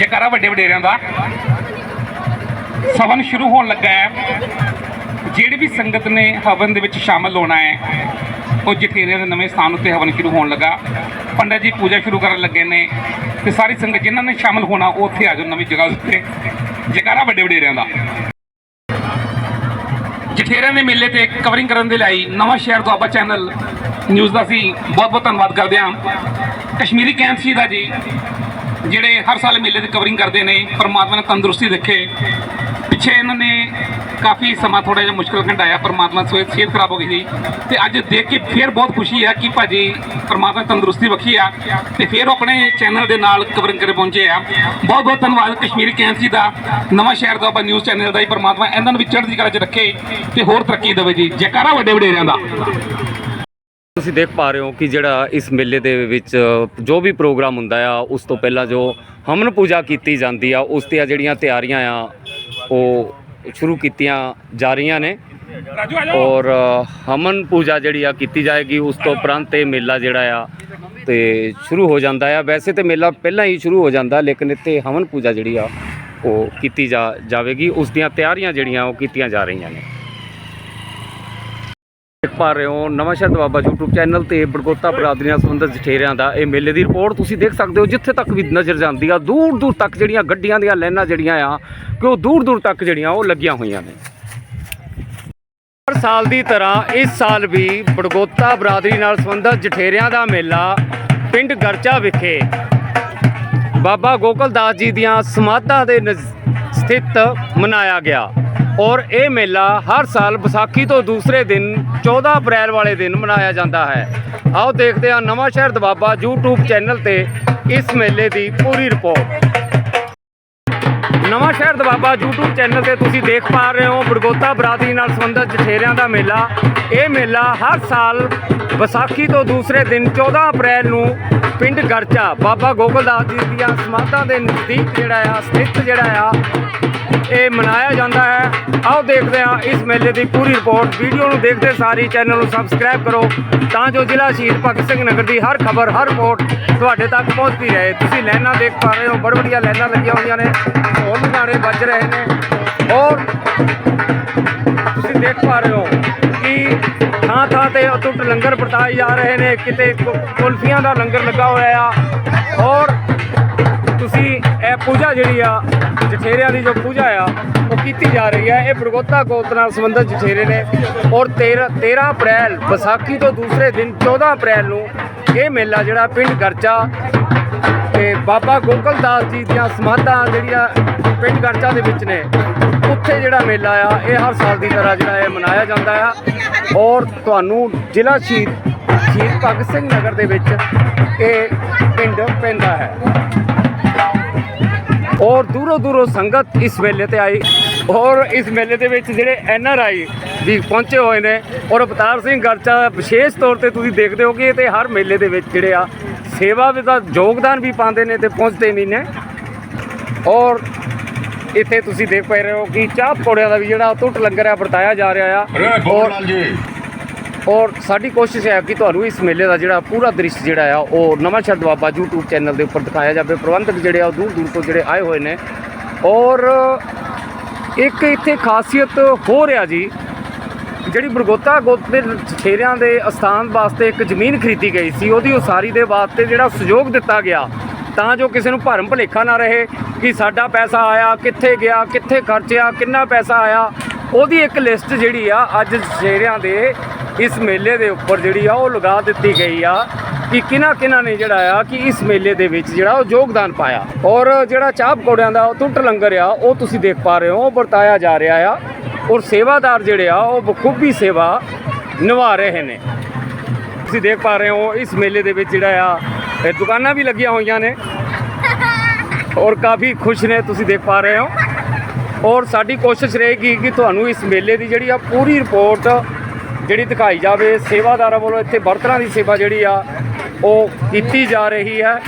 ਜੈਕਾਰਾ ਵੱਡੇ ਵਡੇਰਿਆਂ ਦਾ। ਸਵਨ ਸ਼ੁਰੂ ਹੋਣ ਲੱਗਾ ਹੈ। ਜਿਹੜੀ ਵੀ ਸੰਗਤ ਨੇ ਹਵਨ ਦੇ ਵਿੱਚ ਸ਼ਾਮਲ ਹੋਣਾ ਹੈ, ਉਹ ਜਠੇਰਿਆਂ ਦੇ ਨਵੇਂ ਸਥਾਨ ਉੱਤੇ ਹਵਨ ਸ਼ੁਰੂ ਹੋਣ ਲੱਗਾ। ਪੰਡਤ ਜੀ ਪੂਜਾ ਸ਼ੁਰੂ ਕਰਨ ਲੱਗੇ ਨੇ ਤੇ ਸਾਰੀ ਸੰਗਤ ਜਿਨ੍ਹਾਂ ਨੇ ਸ਼ਾਮਲ ਹੋਣਾ, ਉਹ ਉੱਥੇ ਆ ਜਾਓ ਨਵੀਂ ਜਗ੍ਹਾ ਉੱਤੇ। ਜੈਕਾਰਾ ਵੱਡੇ ਵਡੇਰਿਆਂ ਦਾ। ਜਠੇਰਿਆਂ ਦੇ ਮੇਲੇ ਤੇ ਕਵਰਿੰਗ ਕਰਨ ਦੇ ਲਈ Nawanshahr Doaba channel news ਦਾ ਅਸੀਂ ਬਹੁਤ ਬਹੁਤ ਧੰਨਵਾਦ ਕਰਦੇ ਹਾਂ। ਕਸ਼ਮੀਰੀ ਕੈਂਪ ਸੀ ਦਾ ਜੀ। ਜਿਹੜੇ ਹਰ ਸਾਲ ਮੇਲੇ ਦੀ ਕਵਰਿੰਗ ਕਰਦੇ ਨੇ, ਪਰਮਾਤਮਾ ਨੇ ਤੰਦਰੁਸਤੀ ਦੇਖੇ ਪਿੱਛੇ ਇਹਨਾਂ ਨੇ ਕਾਫੀ ਸਮਾਂ ਥੋੜਾ ਜਿਹਾ ਮੁਸ਼ਕਲ ਘੰਟਾਇਆ, ਪਰਮਾਤਮਾ ਸੋਏ ਸਿਹਤ ਖਰਾਬ ਹੋ ਗਈ ਸੀ। ਤੇ ਅੱਜ ਦੇਖ ਕੇ ਫੇਰ ਬਹੁਤ ਖੁਸ਼ੀ ਆ ਕਿ ਭਾਜੀ ਪਰਮਾਤਮਾ ਤੰਦਰੁਸਤੀ ਬਖਸ਼ੀ ਆ ਤੇ ਫੇਰ ਉਹ ਆਪਣੇ ਚੈਨਲ ਦੇ ਨਾਲ ਕਵਰਿੰਗ ਕਰੇ ਪਹੁੰਚੇ ਆ। ਬਹੁਤ ਬਹੁਤ ਧੰਨਵਾਦ ਕਸ਼ਮੀਰੀ ਕੈਂਪ ਸੀ ਦਾ। ਨਵਾਂ ਸ਼ਹਿਰ ਦਾ ਆਪਾਂ ਨਿਊਜ਼ ਚੈਨਲ ਦਾ ਹੀ ਪਰਮਾਤਮਾ ਇਹਨਾਂ ਨੂੰ ਵੀ ਚੜ੍ਹਦੀ ਕਲਾ 'ਚ ਰੱਖੇ ਤੇ ਹੋਰ ਤਰੱਕੀ ਦੇਵੇ ਜੀ। ਜੈਕਾਰਾ ਵੱਡੇ ਵਡੇਰਿਆਂ ਦਾ। ਤੁਸੀਂ ਦੇਖ ਪਾ ਰਹੇ ਹੋ ਕਿ ਜਿਹੜਾ ਇਸ ਮੇਲੇ ਦੇ ਵਿੱਚ ਜੋ ਵੀ ਪ੍ਰੋਗਰਾਮ ਹੁੰਦਾ ਆ ਉਸ ਤੋਂ ਪਹਿਲਾਂ ਜੋ ਹਵਨ ਪੂਜਾ ਕੀਤੀ ਜਾਂਦੀ ਆ ਉਸ ਦੀਆਂ ਜਿਹੜੀਆਂ ਤਿਆਰੀਆਂ ਆ ਉਹ ਸ਼ੁਰੂ ਕੀਤੀਆਂ ਜਾ ਰਹੀਆਂ ਨੇ। ਔਰ ਅ, ਹਵਨ ਪੂਜਾ ਜਿਹੜੀ ਆ ਕੀਤੀ ਜਾਏਗੀ ਉਸ ਤੋਂ ਉਪਰੰਤ ਇਹ ਮੇਲਾ ਜਿਹੜਾ ਆ ਤੇ ਸ਼ੁਰੂ ਹੋ ਜਾਂਦਾ ਆ। ਵੈਸੇ ਤੇ ਮੇਲਾ ਪਹਿਲਾਂ ਹੀ ਸ਼ੁਰੂ ਹੋ ਜਾਂਦਾ ਲੇਕਿਨ ਇੱਥੇ ਹਵਨ ਪੂਜਾ ਜਿਹੜੀ ਆ ਉਹ ਕੀਤੀ ਜਾ ਜਾਵੇਗੀ। ਉਸ ਦੀਆਂ ਤਿਆਰੀਆਂ ਜਿਹੜੀਆਂ ਉਹ ਕੀਤੀਆਂ ਜਾ ਰਹੀਆਂ ਨੇ। ਦੇਖ ਪਾ ਰਹੇ ਹੋ ਨਵਾਂ ਸ਼ਹਿਰ ਦਵਾਬਾ YouTube ਚੈਨਲ ਤੇ ਬੜਗੋਤਾ ਬਰਾਦਰੀ ਨਾਲ ਸੰਬੰਧਿਤ ਜਠੇਰਿਆਂ ਦਾ ਇਹ ਮੇਲੇ ਦੀ ਰਿਪੋਰਟ ਤੁਸੀਂ ਦੇਖ ਸਕਦੇ ਹੋ, ਜਿੱਥੇ ਤੱਕ ਵੀ ਨਜ਼ਰ ਜਾਂਦੀ ਆ, ਦੂਰ ਦੂਰ ਤੱਕ ਜਿਹੜੀਆਂ ਗੱਡੀਆਂ ਦੀਆਂ ਲਾਈਨਾਂ ਜਿਹੜੀਆਂ ਆ, ਕਿ ਉਹ ਦੂਰ ਦੂਰ ਤੱਕ ਜਿਹੜੀਆਂ ਉਹ ਲੱਗੀਆਂ ਹੋਈਆਂ ਨੇ। ਹਰ ਸਾਲ ਦੀ ਤਰ੍ਹਾਂ ਇਸ ਸਾਲ ਵੀ ਬੜਗੋਤਾ ਬਰਾਦਰੀ ਨਾਲ ਸੰਬੰਧਿਤ ਜਠੇਰਿਆਂ ਦਾ ਮੇਲਾ ਪਿੰਡ ਗਰਚਾ ਵਿਖੇ। ਬਾਬਾ ਗੋਕਲਦਾਸ ਜੀ ਦੀਆਂ ਸਮਾਧਾਂ ਦੇ ਨਜ਼- ਸਥਿਤ ਮਨਾਇਆ ਗਿਆ। ਔਰ ਇਹ ਮੇਲਾ ਹਰ ਸਾਲ ਵਿਸਾਖੀ ਤੋਂ ਦੂਸਰੇ ਦਿਨ 14 ਅਪ੍ਰੈਲ ਵਾਲੇ ਦਿਨ ਮਨਾਇਆ ਜਾਂਦਾ ਹੈ। ਆਓ ਦੇਖਦੇ ਹਾਂ ਨਵਾਂ ਸ਼ਹਿਰ ਦਬਾਬਾ YouTube ਚੈਨਲ ਤੇ ਇਸ ਮੇਲੇ ਦੀ ਪੂਰੀ ਰਿਪੋਰਟ। ਨਵਾਂ ਸ਼ਹਿਰ ਦਬਾਬਾ YouTube ਚੈਨਲ ਤੇ ਤੁਸੀਂ ਦੇਖ ਪਾ ਰਹੇ ਹੋ ਬੜਗੋਤਾ ਬਰਾਦਰੀ ਨਾਲ ਸੰਬੰਧਿਤ ਜਠੇਰਿਆਂ ਦਾ ਮੇਲਾ। ਇਹ ਮੇਲਾ ਹਰ ਸਾਲ ਵਿਸਾਖੀ ਤੋਂ ਦੂਸਰੇ ਦਿਨ 14 ਅਪ੍ਰੈਲ ਨੂੰ ਪਿੰਡ ਗਰਚਾ ਬਾਬਾ ਗੋਕਲਦਾਸ ਜੀ ਦੀਆਂ ਸਮਾਧਾਂ ਦੇ ਨਜ਼ਦੀਕ ਜਿਹੜਾ ਆ, ਸਥਿਤ ਜਿਹੜਾ ਆ, ਇਹ ਮਨਾਇਆ ਜਾਂਦਾ ਹੈ। ਆਓ ਦੇਖਦੇ ਹਾਂ ਇਸ ਮੇਲੇ ਦੀ ਪੂਰੀ ਰਿਪੋਰਟ। ਵੀਡੀਓ ਨੂੰ ਦੇਖਦੇ ਸਾਰੀ ਚੈਨਲ ਨੂੰ ਸਬਸਕ੍ਰਾਈਬ ਕਰੋ ਤਾਂ ਜੋ ਜ਼ਿਲ੍ਹਾ ਸ਼ਹੀਦ ਭਗਤ ਸਿੰਘ ਨਗਰ ਦੀ ਹਰ ਖਬਰ, ਹਰ ਰਿਪੋਰਟ ਤੁਹਾਡੇ ਤੱਕ ਪਹੁੰਚਦੀ ਰਹੇ। ਤੁਸੀਂ ਲਾਈਨਾਂ ਦੇਖ ਪਾ ਰਹੇ ਹੋ ਬੜ ਬੜੀਆਂ ਲਾਈਨਾਂ ਲੱਗੀਆਂ ਹੋਈਆਂ ਨੇ। ਢੋਲ ਨਗਾੜੇ ਵੱਜ ਰਹੇ ਨੇ। ਔਰ ਤੁਸੀਂ ਦੇਖ ਪਾ ਰਹੇ ਹੋ ਕਿ ਥਾਂ ਥਾਂ ਤੇ ਅਟੁੱਟ ਲੰਗਰ ਵਰਤਾਏ ਜਾ ਰਹੇ ਨੇ। ਕਿਤੇ ਕੁ- ਕੁਲਫੀਆਂ ਦਾ ਲੰਗਰ ਲੱਗਾ ਹੋਇਆ ਆ। ਔਰ ਤੁਸੀਂ ਇਹ ਪੂਜਾ ਜਿਹੜੀ ਆ, ਜਠੇਰਿਆਂ ਦੀ ਜੋ ਪੂਜਾ ਆ, ਉਹ ਕੀਤੀ ਜਾ ਰਹੀ ਹੈ ਇਹ ਬੜਗੋਤਾ ਗੋਤ ਨਾਲ ਸੰਬੰਧਿਤ ਜਠੇਰੇ ਨੇ। ਔਰ 13 13 ਅਪ੍ਰੈਲ, ਵਿਸਾਖੀ ਤੋਂ ਦੂਸਰੇ ਦਿਨ 14 ਅਪ੍ਰੈਲ ਨੂੰ ਇਹ ਮੇਲਾ ਜਿਹੜਾ ਪਿੰਡ ਗਰਚਾ ਤੇ ਬਾਬਾ ਗੋਕਲਦਾਸ ਜੀ ਦੀਆਂ ਸਮਾਧਾਂ ਜਿਹੜੀਆਂ ਪਿੰਡ ਗਰਚਾ ਦੇ ਵਿੱਚ ਨੇ, ਉੱਥੇ ਜਿਹੜਾ ਮੇਲਾ ਆ, ਇਹ ਹਰ ਸਾਲ ਦੀ ਤਰ੍ਹਾਂ ਜਿਹੜਾ ਇਹ ਮਨਾਇਆ ਜਾਂਦਾ ਆ। ਔਰ ਤੁਹਾਨੂੰ ਜ਼ਿਲ੍ਹਾ ਸ਼ਹੀਦ ਸ਼ਹੀਦ ਭਗਤ ਸਿੰਘ ਨਗਰ ਦੇ ਵਿੱਚ ਇਹ ਪਿੰਡ ਪੈਂਦਾ ਹੈ। ਔਰ ਦੂਰੋਂ ਦੂਰੋਂ ਸੰਗਤ ਇਸ ਮੇਲੇ ਤੇ ਆਈ, ਔਰ ਇਸ ਮੇਲੇ ਦੇ ਵਿੱਚ ਜਿਹੜੇ ਐਨ ਆਰ ਆਈ ਵੀ ਪਹੁੰਚੇ ਹੋਏ ਨੇ, ਔਰ ਅਵਤਾਰ ਸਿੰਘ ਗਰਚਾ ਵਿਸ਼ੇਸ਼ ਤੌਰ ਤੇ ਤੁਸੀਂ ਦੇਖਦੇ ਹੋ ਕਿ ਇਹ ਤੇ ਹਰ ਮੇਲੇ ਦੇ ਵਿੱਚ ਜਿਹੜੇ ਆ ਸੇਵਾ ਵਿੱਚ ਦਾ ਯੋਗਦਾਨ ਵੀ ਪਾਉਂਦੇ ਨੇ ਤੇ ਪਹੁੰਚਦੇ ਵੀ ਨੇ। ਔਰ ਇੱਥੇ ਤੁਸੀਂ ਦੇਖ ਪਾ ਰਹੇ ਹੋ ਕਿ ਚਾਹ ਪਕੌੜਿਆਂ ਦਾ ਵੀ ਜਿਹੜਾ ਟੁੱਟ ਲੰਗਰ ਆ ਵਰਤਾਇਆ ਜਾ ਰਿਹਾ ਆ। ਔਰ ਔਰ ਸਾਡੀ ਕੋਸ਼ਿਸ਼ ਹੈ ਕਿ ਤੁਹਾਨੂੰ ਇਸ ਮੇਲੇ ਦਾ ਜਿਹੜਾ ਪੂਰਾ ਦ੍ਰਿਸ਼ ਜਿਹੜਾ ਆ ਉਹ ਨਵਾਂ ਸ਼ਹਿਰ ਦਵਾਬਾ YouTube ਚੈਨਲ ਦੇ ਉੱਪਰ ਦਿਖਾਇਆ ਜਾਵੇ। ਪ੍ਰਬੰਧਕ ਜਿਹੜੇ ਆ ਉਹ ਦੂਰ ਦੂਰ ਤੋਂ ਜਿਹੜੇ ਆਏ ਹੋਏ ਨੇ। ਔਰ ਇੱਕ ਇੱਥੇ ਖਾਸੀਅਤ ਹੋ ਰਿਹਾ ਜੀ। ਜਿਹੜੀ ਬਰਗੋਤਾ ਗੋਤ ਦੇ ਸ਼ੇਰਿਆਂ ਦੇ ਅਸਥਾਨ ਵਾਸਤੇ ਇੱਕ ਜ਼ਮੀਨ ਖਰੀਦੀ ਗਈ ਸੀ, ਉਹਦੀ ਉਸਾਰੀ ਦੇ ਵਾਸਤੇ ਜਿਹੜਾ ਸਹਿਯੋਗ ਦਿੱਤਾ ਗਿਆ, ਤਾਂ ਜੋ ਕਿਸੇ ਨੂੰ ਭਰਮ ਭੁਲੇਖਾ ਨਾ ਰਹੇ ਕਿ ਸਾਡਾ ਪੈਸਾ ਆਇਆ, ਕਿੱਥੇ ਗਿਆ, ਕਿੱਥੇ ਖਰਚਿਆ, ਕਿੰਨਾ ਪੈਸਾ ਆਇਆ। ਉਹਦੀ ਇੱਕ ਲਿਸਟ ਜਿਹੜੀ ਆ, ਅੱਜ ਛੇਰਿਆਂ ਦੇ ਇਸ ਮੇਲੇ ਦੇ ਉੱਪਰ ਜਿਹੜੀ ਆ, ਉਹ ਲਗਾ ਦਿੱਤੀ ਗਈ ਆ ਕਿ ਕਿਹਨਾਂ ਕਿਹਨਾਂ ਨੇ ਜਿਹੜਾ ਆ, ਕਿ ਇਸ ਮੇਲੇ ਦੇ ਵਿੱਚ ਜਿਹੜਾ ਉਹ ਯੋਗਦਾਨ ਪਾਇਆ। ਔਰ ਜਿਹੜਾ ਚਾਹ ਪਕੌੜਿਆਂ ਦਾ ਟੁੱਟ ਲੰਗਰ ਆ, ਉਹ ਤੁਸੀਂ ਦੇਖ ਪਾ ਰਹੇ ਹੋ, ਉਹ ਵਰਤਾਇਆ ਜਾ ਰਿਹਾ ਆ। ਔਰ ਸੇਵਾਦਾਰ ਜਿਹੜੇ ਆ, ਉਹ ਬਖੂਬੀ ਸੇਵਾ ਨਿਭਾ ਰਹੇ ਨੇ। ਤੁਸੀਂ ਦੇਖ ਪਾ ਰਹੇ ਹੋ, ਇਸ ਮੇਲੇ ਦੇ ਵਿੱਚ ਜਿਹੜਾ ਆ ਦੁਕਾਨਾਂ ਵੀ ਲੱਗੀਆਂ ਹੋਈਆਂ ਨੇ। ਔਰ ਕਾਫੀ ਖੁਸ਼ ਨੇ, ਤੁਸੀਂ ਦੇਖ ਪਾ ਰਹੇ ਹੋ। ਔਰ ਸਾਡੀ ਕੋਸ਼ਿਸ਼ ਰਹੇਗੀ ਕਿ ਤੁਹਾਨੂੰ ਇਸ ਮੇਲੇ ਦੀ ਜਿਹੜੀ ਆ, ਪੂਰੀ ਰਿਪੋਰਟ ਜਿਹੜੀ ਦਿਖਾਈ ਜਾਵੇ। ਸੇਵਾਦਾਰਾਂ ਵੱਲੋਂ ਇੱਥੇ ਬਰਤਨਾਂ ਦੀ ਸੇਵਾ ਜਿਹੜੀ ਆ, ਉਹ ਕੀਤੀ ਜਾ ਰਹੀ ਹੈ।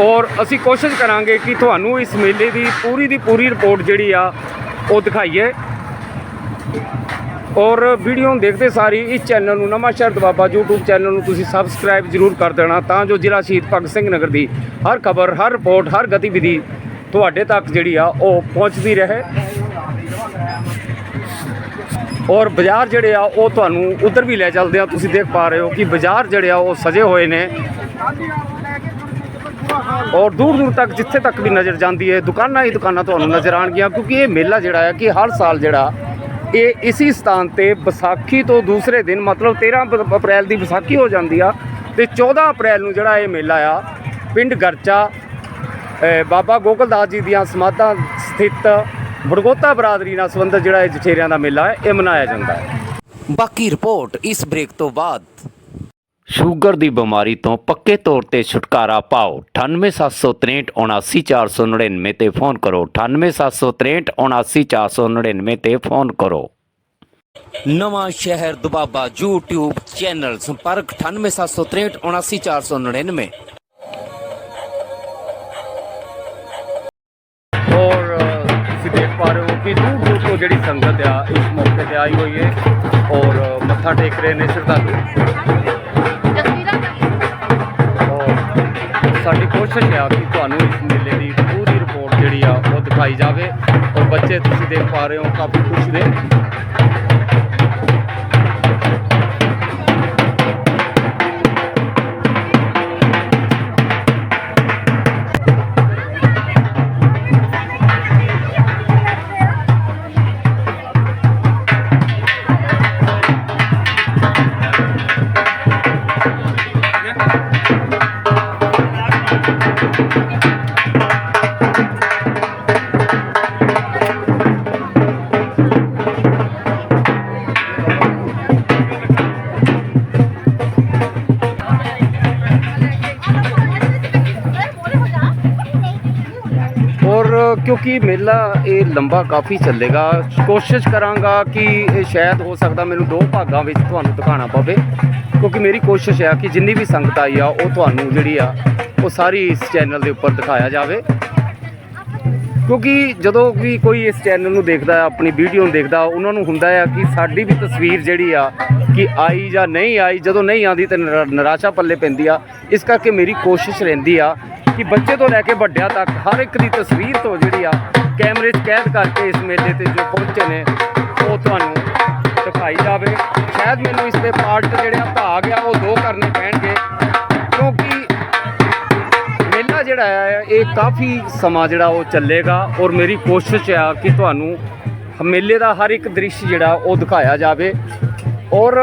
ਔਰ ਅਸੀਂ ਕੋਸ਼ਿਸ਼ ਕਰਾਂਗੇ ਕਿ ਤੁਹਾਨੂੰ ਇਸ ਮੇਲੇ ਦੀ ਪੂਰੀ ਦੀ ਪੂਰੀ ਰਿਪੋਰਟ ਜਿਹੜੀ ਆ ਉਹ ਦਿਖਾਈਏ। ਔਰ ਵੀਡੀਓ ਨੂੰ ਦੇਖਦੇ ਸਾਰੀ ਇਸ ਚੈਨਲ ਨੂੰ ਨਵਾਂ ਸ਼ਹਿਰ ਦਬਾਬਾ YouTube ਚੈਨਲ ਨੂੰ ਤੁਸੀਂ ਸਬਸਕ੍ਰਾਈਬ ਜ਼ਰੂਰ ਕਰ ਦੇਣਾ, ਤਾਂ ਜੋ ਜ਼ਿਲ੍ਹਾ ਸ਼ਹੀਦ ਭਗਤ ਸਿੰਘ ਨਗਰ ਦੀ ਹਰ ਖਬਰ, ਹਰ ਰਿਪੋਰਟ, ਹਰ ਗਤੀਵਿਧੀ ਤੁਹਾਡੇ ਤੱਕ ਜਿਹੜੀ ਆ ਉਹ ਪਹੁੰਚਦੀ ਰਹੇ। ਔਰ ਬਾਜ਼ਾਰ ਜਿਹੜੇ ਆ ਉਹ ਤੁਹਾਨੂੰ ਉਧਰ ਵੀ ਲੈ ਚੱਲਦੇ ਆ। ਤੁਸੀਂ ਦੇਖ ਪਾ ਰਹੇ ਹੋ ਕਿ ਬਾਜ਼ਾਰ ਜਿਹੜੇ ਆ ਉਹ ਸਜੇ ਹੋਏ ਨੇ। ਔਰ ਦੂਰ ਦੂਰ ਤੱਕ ਜਿੱਥੇ ਤੱਕ ਵੀ ਨਜ਼ਰ ਜਾਂਦੀ ਹੈ, ਦੁਕਾਨਾਂ ਹੀ ਦੁਕਾਨਾਂ ਤੁਹਾਨੂੰ ਨਜ਼ਰ ਆਣਗੀਆਂ ਕਿਉਂਕਿ ਇਹ ਮੇਲਾ ਜਿਹੜਾ ਹੈ ਕਿ ਹਰ ਸਾਲ ਜਿਹੜਾ ਇਹ ਇਸੀ ਸਥਾਨ ਤੇ ਵਿਸਾਖੀ ਤੋਂ ਦੂਸਰੇ ਦਿਨ ਮਤਲਬ 13 ਅਪ੍ਰੈਲ ਦੀ ਵਿਸਾਖੀ ਹੋ ਜਾਂਦੀ ਆ ਤੇ 14 ਅਪ੍ਰੈਲ ਨੂੰ ਜਿਹੜਾ ਇਹ ਮੇਲਾ ਆ, ਪਿੰਡ ਗਰਚਾ ਬਾਬਾ ਗੋਕਲਦਾਸ ਜੀ ਦੀਆਂ ਸਮਾਧਾਂ ਸਥਿਤ ਬੜਗੋਤਾ ਬਰਾਦਰੀ ਨਾਲ ਸੰਬੰਧਿਤ ਜਿਹੜਾ ਇਹ ਜਠੇਰਿਆਂ ਦਾ ਮੇਲਾ ਹੈ, ਇਹ ਮਨਾਇਆ ਜਾਂਦਾ ਹੈ। ਬਾਕੀ ਰਿਪੋਰਟ ਇਸ ਬ੍ਰੇਕ ਤੋਂ ਬਾਅਦ। ਸ਼ੂਗਰ ਦੀ ਬਿਮਾਰੀ ਤੋਂ ਪੱਕੇ ਤੌਰ ਤੇ ਛੁਟਕਾਰਾ ਪਾਓ। 9876379499 ਤੇ ਫੋਨ ਕਰੋ। 9876379499 ਤੇ ਫੋਨ ਕਰੋ। ਨਵਾਂ ਸ਼ਹਿਰ ਦੁਬਾਬਾ YouTube ਚੈਨਲ ਸੰਪਰਕ 9876379499 ਔਰ ਤੁਸੀਂ ਦੇਖ ਪਾ ਰਹੇ ਹੋ ਕਿ ਦੂਰ ਦੂਰ ਤੋਂ ਜਿਹੜੀ ਸੰਗਤ ਆ ਇਸ ਮੌਕੇ ਤੇ ਆਈ ਹੋਈ ਹੈ ਔਰ ਮੱਥਾ ਟੇਕ ਰਹੇ ਨੇ ਸ਼ਰਧਾਲੂ। ਸਾਡੀ ਕੋਸ਼ਿਸ਼ ਆ ਕਿ ਤੁਹਾਨੂੰ ਇਸ ਮੇਲੇ ਦੀ ਪੂਰੀ ਰਿਪੋਰਟ ਜਿਹੜੀ ਆ ਉਹ ਦਿਖਾਈ ਜਾਵੇ ਔਰ ਬੱਚੇ ਤੁਸੀਂ ਦੇਖ ਪਾ ਰਹੇ ਹੋ ਕਾਫੀ ਖੁਸ਼ ਨੇ ਕਿਉਂਕਿ ਮੇਲਾ ਇਹ ਲੰਬਾ ਕਾਫੀ ਚੱਲੇਗਾ। ਕੋਸ਼ਿਸ਼ ਕਰਾਂਗਾ ਕਿ ਇਹ ਸ਼ਾਇਦ ਹੋ ਸਕਦਾ ਮੈਨੂੰ ਦੋ ਭਾਗਾਂ ਵਿੱਚ ਤੁਹਾਨੂੰ ਦਿਖਾਉਣਾ ਪਵੇ। ਕਿਉਂਕਿ ਮੇਰੀ ਕੋਸ਼ਿਸ਼ ਹੈ ਕਿ ਜਿੰਨੀ ਵੀ ਸੰਗਤ ਆਈ ਆ, ਉਹ ਤੁਹਾਨੂੰ ਜਿਹੜੀ ਆ, ਉਹ ਸਾਰੀ ਇਸ ਚੈਨਲ ਦੇ ਉੱਪਰ ਦਿਖਾਇਆ ਜਾਵੇ। ਕਿਉਂਕਿ ਜਦੋਂ ਵੀ ਕੋਈ ਇਸ ਚੈਨਲ ਨੂੰ ਦੇਖਦਾ, ਆਪਣੀ ਵੀਡੀਓ ਨੂੰ ਦੇਖਦਾ, ਉਹਨਾਂ ਨੂੰ ਹੁੰਦਾ ਆ ਕਿ ਸਾਡੀ ਵੀ ਤਸਵੀਰ ਜਿਹੜੀ ਆ, ਕਿ ਆਈ ਜਾਂ ਨਹੀਂ ਆਈ, ਜਦੋਂ ਨਹੀਂ ਆਉਂਦੀ ਤੇ ਨਿਰਾ- ਨਿਰਾਸ਼ਾ ਪੱਲੇ ਪੈਂਦੀ ਆ। ਇਸ ਕਰਕੇ ਮੇਰੀ ਕੋਸ਼ਿਸ਼ ਰਹਿੰਦੀ ਆ ਕਿ ਬੱਚੇ ਤੋਂ ਲੈ ਕੇ ਵੱਡਿਆਂ ਤੱਕ ਹਰ ਇੱਕ ਦੀ ਤਸਵੀਰ ਤੋਂ ਜਿਹੜੀ ਆ ਕੈਮਰੇ 'ਚ ਕੈਦ ਕਰਕੇ ਇਸ ਮੇਲੇ ਤੇ ਜੋ ਪਹੁੰਚੇ ਨੇ, ਉਹ ਤੁਹਾਨੂੰ ਦਿਖਾਈ ਜਾਵੇ। ਸ਼ਾਇਦ ਮੈਨੂੰ ਇਸ ਦੇ ਪਾਰਟ ਜਿਹੜੇ ਆ ਭਾਗ ਆ, ਉਹ ਦੋ ਕਰਨੇ ਪੈਣਗੇ। ਕਿਉਂਕਿ ਮੇਲਾ ਜਿਹੜਾ ਹੈ ਇਹ ਕਾਫੀ ਸਮਾਂ ਜਿਹੜਾ ਉਹ ਚੱਲੇਗਾ ਔਰ ਮੇਰੀ ਕੋਸ਼ਿਸ਼ ਆ ਕਿ ਤੁਹਾਨੂੰ ਮੇਲੇ ਦਾ ਹਰ ਇੱਕ ਦ੍ਰਿਸ਼ ਜਿਹੜਾ ਉਹ ਦਿਖਾਇਆ ਜਾਵੇ। ਔਰ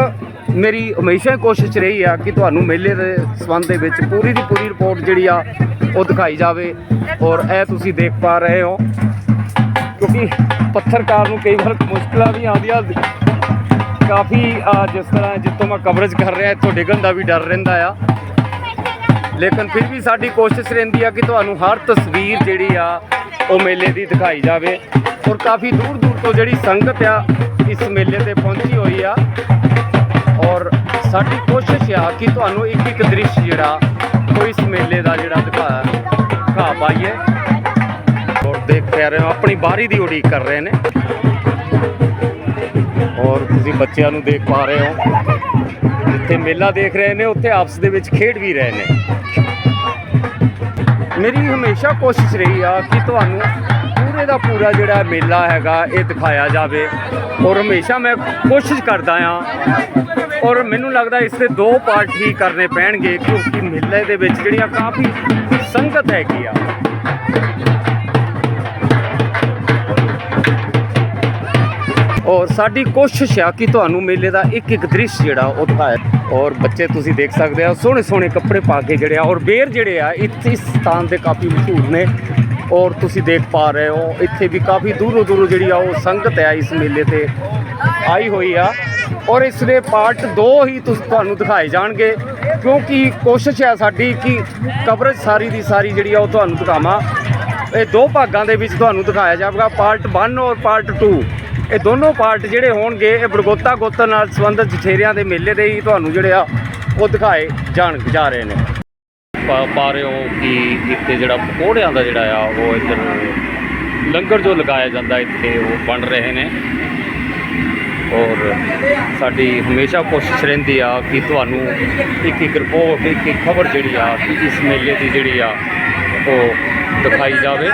ਮੇਰੀ ਹਮੇਸ਼ਾ ਹੀ ਕੋਸ਼ਿਸ਼ ਰਹੀ ਆ ਕਿ ਤੁਹਾਨੂੰ ਮੇਲੇ ਦੇ ਸੰਬੰਧ ਦੇ ਵਿੱਚ ਪੂਰੀ ਦੀ ਪੂਰੀ ਰਿਪੋਰਟ ਜਿਹੜੀ ਆ ਉਹ ਦਿਖਾਈ ਜਾਵੇ ਔਰ ਇਹ ਤੁਸੀਂ ਦੇਖ ਪਾ ਰਹੇ ਹੋ। ਕਿਉਂਕਿ ਪੱਥਰਕਾਰ ਨੂੰ ਕਈ ਵਾਰ ਮੁਸ਼ਕਲਾਂ ਵੀ ਆਉਂਦੀਆਂ ਕਾਫੀ ਜਿਸ ਤਰ੍ਹਾਂ ਜਿੱਥੋਂ ਮੈਂ ਕਵਰੇਜ ਕਰ ਰਿਹਾ, ਇੱਥੋਂ ਡਿੱਗਣ ਦਾ ਵੀ ਡਰ ਰਹਿੰਦਾ ਆ। ਲੇਕਿਨ ਫਿਰ ਵੀ ਸਾਡੀ ਕੋਸ਼ਿਸ਼ ਰਹਿੰਦੀ ਆ ਕਿ ਤੁਹਾਨੂੰ ਹਰ ਤਸਵੀਰ ਜਿਹੜੀ ਆ, ਉਹ ਮੇਲੇ ਦੀ ਦਿਖਾਈ ਜਾਵੇ। ਔਰ ਕਾਫੀ ਦੂਰ ਦੂਰ ਤੋਂ ਜਿਹੜੀ ਸੰਗਤ ਆ, ਇਸ ਮੇਲੇ ਤੇ ਪਹੁੰਚੀ ਹੋਈ ਆ। ਔਰ ਸਾਡੀ ਕੋਸ਼ਿਸ਼ ਆ ਕਿ ਤੁਹਾਨੂੰ ਇੱਕ ਇੱਕ ਦ੍ਰਿਸ਼ ਜਿਹੜਾ, ਉਹ ਇਸ ਮੇਲੇ ਦਾ ਜਿਹੜਾ ਦਿਖਾਇਆ ਦਿਖਾ ਪਾਈਏ ਔਰ ਦੇਖ ਪਾ ਰਹੇ ਹੋ, ਆਪਣੀ ਬਾਰੀ ਦੀ ਉਡੀਕ ਕਰ ਰਹੇ ਨੇ। ਔਰ ਤੁਸੀਂ ਬੱਚਿਆਂ ਨੂੰ ਦੇਖ ਪਾ ਰਹੇ ਹੋ। ਜਿੱਥੇ ਮੇਲਾ ਦੇਖ ਰਹੇ ਨੇ, ਉੱਥੇ ਆਪਸ ਦੇ ਵਿੱਚ ਖੇਡ ਵੀ ਰਹੇ ਨੇ। ਮੇਰੀ ਹਮੇਸ਼ਾ ਕੋਸ਼ਿਸ਼ ਰਹੀ ਆ ਕਿ ਤੁਹਾਨੂੰ ਪੂਰੇ ਦਾ ਪੂਰਾ ਜਿਹੜਾ ਮੇਲਾ ਹੈਗਾ, ਇਹ ਦਿਖਾਇਆ ਜਾਵੇ। ਔਰ ਹਮੇਸ਼ਾ ਮੈਂ ਕੋਸ਼ਿਸ਼ ਕਰਦਾ ਆ ਔਰ ਮੈਨੂੰ ਲੱਗਦਾ ਇਸ ਦੇ ਦੋ ਪਾਰਟ ਹੀ ਕਰਨੇ ਪੈਣਗੇ, ਕਿਉਂਕਿ ਮੇਲੇ ਦੇ ਵਿੱਚ ਜਿਹੜੀਆਂ ਕਾਫੀ ਸੰਗਤ ਹੈਗੀ ਆ। ਔਰ ਸਾਡੀ ਕੋਸ਼ਿਸ਼ ਆ ਕਿ ਤੁਹਾਨੂੰ ਮੇਲੇ ਦਾ ਇੱਕ ਇੱਕ ਦ੍ਰਿਸ਼ ਜਿਹੜਾ ਉਹ ਦਿਖਾਇਆ ਔਰ ਬੱਚੇ ਤੁਸੀਂ ਦੇਖ ਸਕਦੇ ਆ ਸੋਹਣੇ ਸੋਹਣੇ ਕੱਪੜੇ ਪਾ ਕੇ ਜਿਹੜੇ ਆ, ਔਰ ਬੇਰ ਜਿਹੜੇ ਆ, ਇੱਥੇ ਇਸ ਸਥਾਨ ਦੇ ਕਾਫੀ ਮਸ਼ਹੂਰ ਨੇ। ਔਰ ਤੁਸੀਂ ਦੇਖ ਪਾ ਰਹੇ ਹੋ, ਇੱਥੇ ਵੀ ਕਾਫੀ ਦੂਰੋਂ ਦੂਰੋਂ ਜਿਹੜੀ ਆ ਉਹ ਸੰਗਤ ਹੈ ਇਸ ਮੇਲੇ ਤੇ ਆਈ ਹੋਈ ਆ। ਔਰ ਇਸ ਦੇ ਪਾਰਟ 2 ਹੀ ਤੁਹਾਨੂੰ ਦਿਖਾਏ ਜਾਣਗੇ, ਕਿਉਂਕਿ ਕੋਸ਼ਿਸ਼ ਹੈ ਸਾਡੀ ਕਿ ਕਵਰੇਜ ਸਾਰੀ ਦੀ ਸਾਰੀ ਜਿਹੜੀ ਆ ਉਹ ਤੁਹਾਨੂੰ ਦਿਖਾਵਾਂ। ਇਹ ਦੋ ਭਾਗਾਂ ਦੇ ਵਿੱਚ ਤੁਹਾਨੂੰ ਦਿਖਾਇਆ ਜਾਵੇਗਾ, ਪਾਰਟ 1 ਔਰ ਪਾਰਟ 2 ਇਹ ਦੋਨੋਂ ਪਾਰਟ ਜਿਹੜੇ ਹੋਣਗੇ, ਇਹ ਬੜਗੋਤਾ ਗੋਤਰ ਨਾਲ ਸੰਬੰਧਿਤ ਜਠੇਰਿਆਂ ਦੇ ਮੇਲੇ ਦੇ ਹੀ ਤੁਹਾਨੂੰ ਜਿਹੜੇ ਆ ਉਹ ਦਿਖਾਏ ਜਾਣ, ਜਾ ਰਹੇ ਨੇ। ਪਾ ਪਾ ਰਹੇ ਹੋ ਕਿ ਇੱਥੇ ਜਿਹੜਾ ਪਕੌੜਿਆਂ ਦਾ ਜਿਹੜਾ ਆ, ਉਹ ਇੱਧਰ ਲੰਗਰ ਜੋ ਲਗਾਇਆ ਜਾਂਦਾ ਇੱਥੇ, ਉਹ ਬਣ ਰਹੇ ਨੇ। ਔਰ ਸਾਡੀ ਹਮੇਸ਼ਾ ਕੋਸ਼ਿਸ਼ ਰਹਿੰਦੀ ਆ ਕਿ ਤੁਹਾਨੂੰ ਇੱਕ ਇੱਕ ਰਿਪੋਰਟ ਇੱਕ ਇੱਕ ਖਬਰ ਜਿਹੜੀ ਆ ਕਿ ਇਸ ਮੇਲੇ ਦੀ ਜਿਹੜੀ ਆ, ਉਹ ਦਿਖਾਈ ਜਾਵੇ।